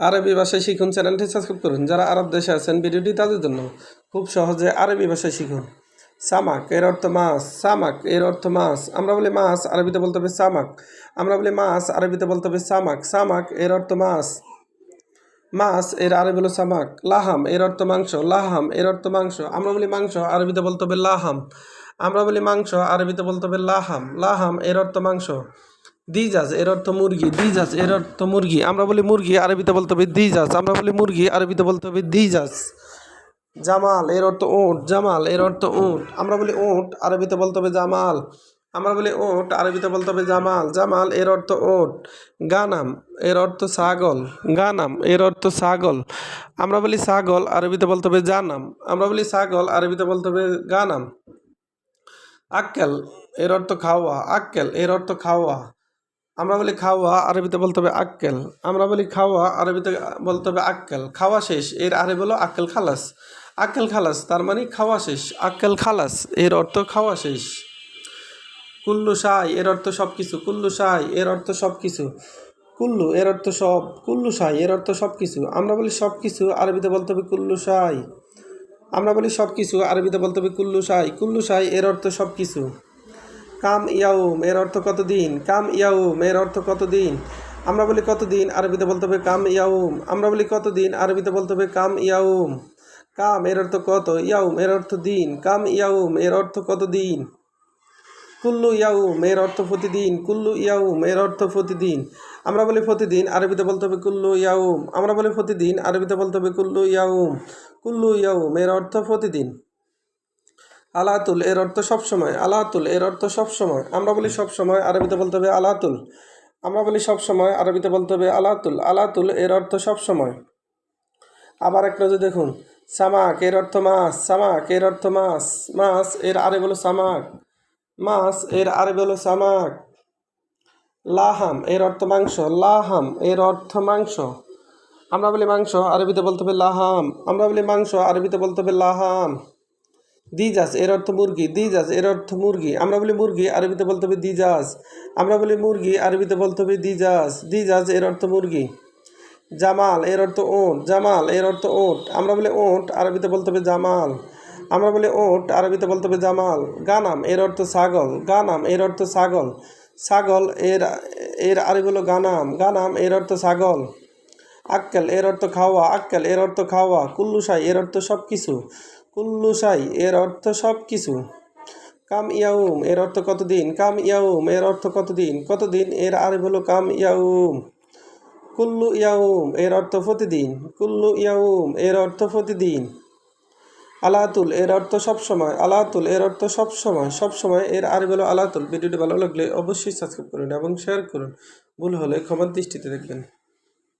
আরবি ভাষায় শিখুন চ্যানেলটি সাবস্ক্রাইব করুন। যারা আরব দেশে আছেন, ভিডিওটি তাদের জন্য খুব সহজে আরবি ভাষায় শিখুন। সামাক, এর অর্থ মাছ। সামাক, এর অর্থ মাছ। আমরা বলি মাছ, আরবিতে বলতে হবে সামাক। আমরা বলি মাছ, আরবিতে বলতে হবে সামাক। সামাক, এর অর্থ মাছ। মাছ, এর আরবি হলো সামাক। লাহাম, এর অর্থ মাংস। লাহাম, এর অর্থ মাংস। আমরা বলি মাংস, আরবিতে বলতে হবে লাহাম। আমরা বলি মাংস, আরবিতে বলতে হবে লাহাম। লাহাম, এর অর্থ মাংস। দিজাজ, এর অর্থ মুরগি। দিজাজ, এর অর্থ মুরগি। আমরা বলি মুরগি, আরবিতে বলতে হবে দিজাজ। আমরা বলি মুরগি, আরবিতে বলতে হবে দিজাজ। জামাল, এর অর্থ ওট জামাল, এর অর্থ ওট আমরা বলি ওট আরবিতে বলতে হবে জামাল। আমরা বলি ওট আরবিতে বলতে হবে জামাল। জামাল, এর অর্থ ওট গানাম, এর অর্থ ছাগল। গানাম, এর অর্থ ছাগল। আমরা বলি ছাগল, আরবিতে বলতে হবে জানাম। আমরা বলি ছাগল, আরবিতে বলতে হবে গানাম। আক্কেল, এর অর্থ খাওয়া। আক্কেল, এর অর্থ খাওয়া। আমরা বলি খাওয়া, আরবিতে বলতে হবে আক্কেল। আমরা বলি খাওয়া, আরবিতে বলতে হবে আক্কেল। খাওয়া শেষ, এর আরে বলো আক্কেল খালাস। আক্কেল খালাস, তার মানে খাওয়া শেষ। আক্কেল খালাস, এর অর্থ খাওয়া শেষ। কুল্লু সাই, এর অর্থ সব কিছু কুল্লু সাই, এর অর্থ সব কিছু কুল্লু, এর অর্থ সব। কুল্লু সাই, এর অর্থ সব কিছু আমরা বলি সব কিছু আরবিতে বলতে হবে কুল্লু সাই। আমরা বলি সব কিছু আরবিতে বলতে হবে কুল্লু সাই। কুল্লু সাই, এর অর্থ সব কিছু কাম ইয়াউম, এর অর্থ কতদিন? কাম ইয়াউম, এর অর্থ কতদিন? আমরা বলি কতদিন? আরবিতে বলতে হবে কাম ইয়াউম। আমরা বলি কতদিন? আরবিতে বলতে হবে কাম ইয়াউম। কাম, এর অর্থ কত? ইয়াউম, এর অর্থ দিন। কাম ইয়াউম, এর অর্থ কতদিন? কুল্লু ইয়াউম, এর অর্থ প্রতিদিন। কুল্লু ইয়াউম, এর অর্থ প্রতিদিন। আমরা বলি প্রতিদিন, আরবিতে বলতে হবে কুল্লু ইয়াউম। আমরা বলি প্রতিদিন, আরবিতে বলতে হবে কুল্লু ইয়াউম। কুল্লু ইয়াউম, এর অর্থ প্রতিদিন। আলাতুল এর অর্থ সবসময়, আলাতুল এর অর্থ সবসময়। আমরা বলি সবসময়, আরবিতে বলতে হবে আলাতুল। আমরা বলি সবসময়, আরবিতে বলতে হবে আলাতুল। আলাতুল এর অর্থ সবসময়। আবার এক নজর দেখুন, সামাক এর অর্থ মাছ সামাক এর অর্থ মাছ মাছ এর আরে বলো সামাক মাছ এর আরে বলো সামাক। লাহাম এর অর্থ মাংস, লাহাম এর অর্থ মাংস। আমরা বলি মাংস, আরবিতে বলতে হবে লাহাম। আমরা বলি মাংস, আরবিতে বলতে হবে লাহাম। দিজাজ এর অর্থ মুরগি দিজাজ এর অর্থ মুরগি আমরা বলি মুরগি আরবিতে বলতে হবে দিজাজ আমরা বলি মুরগি আরবিতে বলতে হবে দিজাজ দিজাজ এর অর্থ মুরগি জামাল এর অর্থ ওট জামাল এর অর্থ ওট আমরা বলি ওট আরবিতে বলতে হবে জামাল আমরা বলি ওট আরবিতে বলতে হবে জামাল গানাম এর অর্থ ছাগল গানাম এর অর্থ ছাগল ছাগল এর এর আরবি হলো গানাম গানাম এর অর্থ ছাগল আক্কেল এর অর্থ খাওয়া আক্কেল এর অর্থ খাওয়া কুল্লুসাই এর অর্থ সব কিছু কুল্লুসাই এর অর্থ সব কিছু কাম ইয়াউম, এর অর্থ কতদিন? কাম ইয়াউম, এর অর্থ কতদিন? কতদিন? এর আরবি হলো কাম ইয়াউম। কুল্লু ইয়াউম, এর অর্থ প্রতিদিন। কুল্লু ইয়াউম, এর অর্থ প্রতিদিন। আলাতুল, এর অর্থ সবসময়। আলাতুল, এর অর্থ সবসময়। সবসময়, এর আর বলো আলাতুল। ভিডিওটি ভালো লাগলে অবশ্যই সাবস্ক্রাইব করুন এবং শেয়ার করুন। ভুল হলে ক্ষমার দৃষ্টিতে দেখবেন।